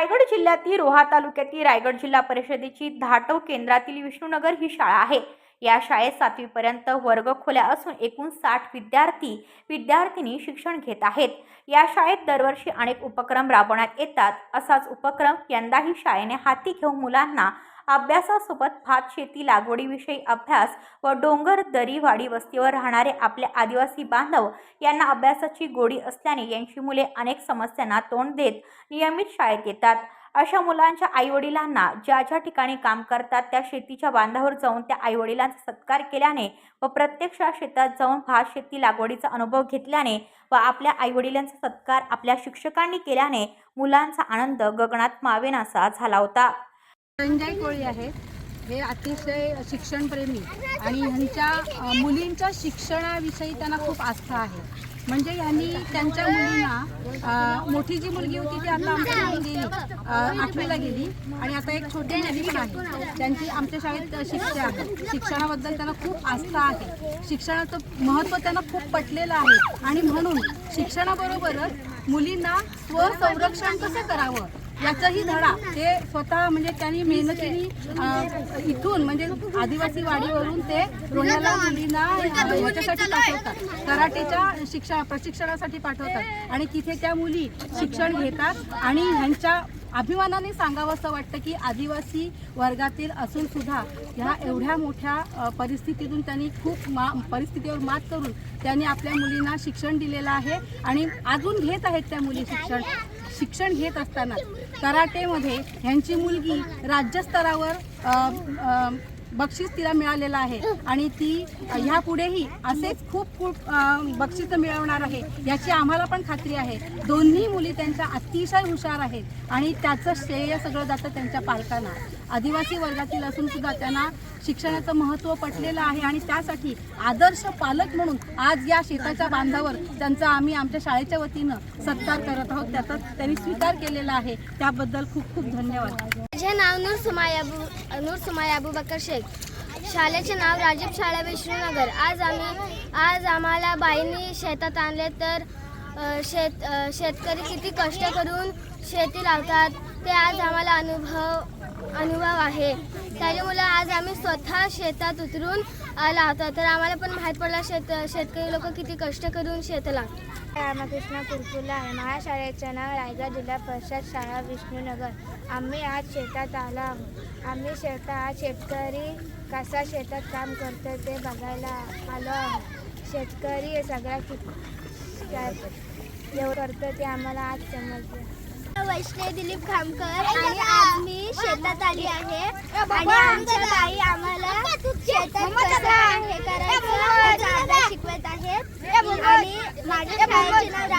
रायगड जिल्ह्यातील रोहा तालुक्यातील रायगड जिल्हा परिषदेची धाटव केंद्रातील विष्णुनगर ही शाळा आहे. या शाळेत सातवीपर्यंत वर्ग खोल्या असून एकूण साठ विद्यार्थी विद्यार्थिनी शिक्षण घेत आहेत. या शाळेत दरवर्षी अनेक उपक्रम राबवण्यात येतात. असाच उपक्रम यंदाही शाळेने हाती घेऊन मुलांना अभ्यासासोबत भात शेती लागवडीविषयी अभ्यास व डोंगर दरी वाडी वस्तीवर राहणारे आपले आदिवासी बांधव यांना अभ्यासाची गोडी असल्याने यांची मुले अनेक समस्यांना तोंड देत नियमित शाळेत येतात. अशा मुलांच्या आईवडिलांना ज्या ज्या ठिकाणी काम करतात त्या शेतीच्या बांधावर जाऊन त्या आईवडिलांचा सत्कार केल्याने व प्रत्यक्ष शेतात जाऊन भात शेती लागवडीचा अनुभव घेतल्याने व आपल्या आईवडिलांचा सत्कार आपल्या शिक्षकांनी केल्याने मुलांचा आनंद गगनात मावेनासा झाला होता. संजय कोळी आहेत हे अतिशय शिक्षणप्रेमी आणि ह्यांच्या मुलींच्या शिक्षणाविषयी त्यांना खूप आस्था आहे. म्हणजे ह्यांनी त्यांच्या मुलींना मोठी जी मुलगी होती ती आता आमच्या मुली गेली. आठवीला गेली. आणि आता एक छोटी मुलगी पण आहे. त्यांची आमच्या शाळेत शिक्षण आहे. शिक्षणाबद्दल त्यांना खूप आस्था आहे. शिक्षणाचं महत्त्व त्यांना खूप पटलेलं आहे. आणि म्हणून शिक्षणाबरोबरच मुलींना स्वसंरक्षण कसं करावं? याचाही धडा. ते स्वतः म्हणजे त्यांनी मेहनतीने इथून म्हणजे आदिवासी वाडीवरून ते रोह्याला मुलींना याच्यासाठी पाठवतात. कराटेच्या शिक्षण प्रशिक्षणासाठी पाठवतात. आणि तिथे त्या मुली शिक्षण घेतात. आणि ह्यांच्या अभिमानाने सांगावं असं वाटतं की आदिवासी वर्गातील असून सुद्धा ह्या एवढ्या मोठ्या परिस्थितीतून त्यांनी खूप मा परिस्थितीवर मात करून त्यांनी आपल्या मुलींना शिक्षण दिलेलं आहे. आणि अजून घेत आहेत त्या मुली शिक्षण. शिक्षण घेत असताना. कराटेमध्ये ह्यांची मुलगी राज्यस्तरावर बक्षीस तिला मिळालेलं आहे. आणि ती ह्यापुढेही असेच खूप खूप बक्षीस बक्षिसं मिळवणार आहे. याची आम्हाला पण खात्री आहे. दोन्ही मुली त्यांच्या अतिशय हुशार आहेत. आणि त्याचं श्रेय सगळं जातं त्यांच्या पालकांना. आदिवासी वर्गातील असून सुद्धा त्यांना शिक्षणाचं महत्त्व पटलेलं आहे. आणि त्यासाठी आदर्श पालक म्हणून आज या शेताच्या बांधावर त्यांचा आम्ही आमच्या शाळेच्या वतीनं सत्कार करत आहोत. त्याचा त्यांनी स्वीकार केलेला आहे. त्याबद्दल खूप खूप धन्यवाद. माझे नाव नूर सुमाय अबू नूर सुमाय अबूबकर शेख शाळेचे नाव राजीव शाळा विष्णूनगर. आज आम्ही आज आम्हाला बाईंनी शेतात आणले तर शेत शेतकरी किती कष्ट करून शेती लावतात ते आज आम्हाला अनुभव अनुभव आहे. त्याच्यामुळे आज आम्ही स्वतः शेतात उतरून अ, लावतो तर आम्हाला पण माहीत पडलं शेत शेतकरी लोक किती कष्ट करून शेत लावतात रामकृष्ण कुलकुला आहे माझ्या शाळेचं नाव रायगड जिल्हा परिषद शाळा विष्णुनगर. आम्ही आज शेतात आलो आहोत. आम्ही शेतात शेतकरी कसा शेतात काम करतो ते बघायला आलो आहोत. शेतकरी हे सगळ्या जेवढं करतो ते आम्हाला आज समजलं. वैष्णवी दिलीप खामकर आणि आज मी शेतात आली आहे. आणि आमच्या बाई आम्हाला शेतात कसं हे करायचं अभ्यास शिकवत आहेत आणि माझ्या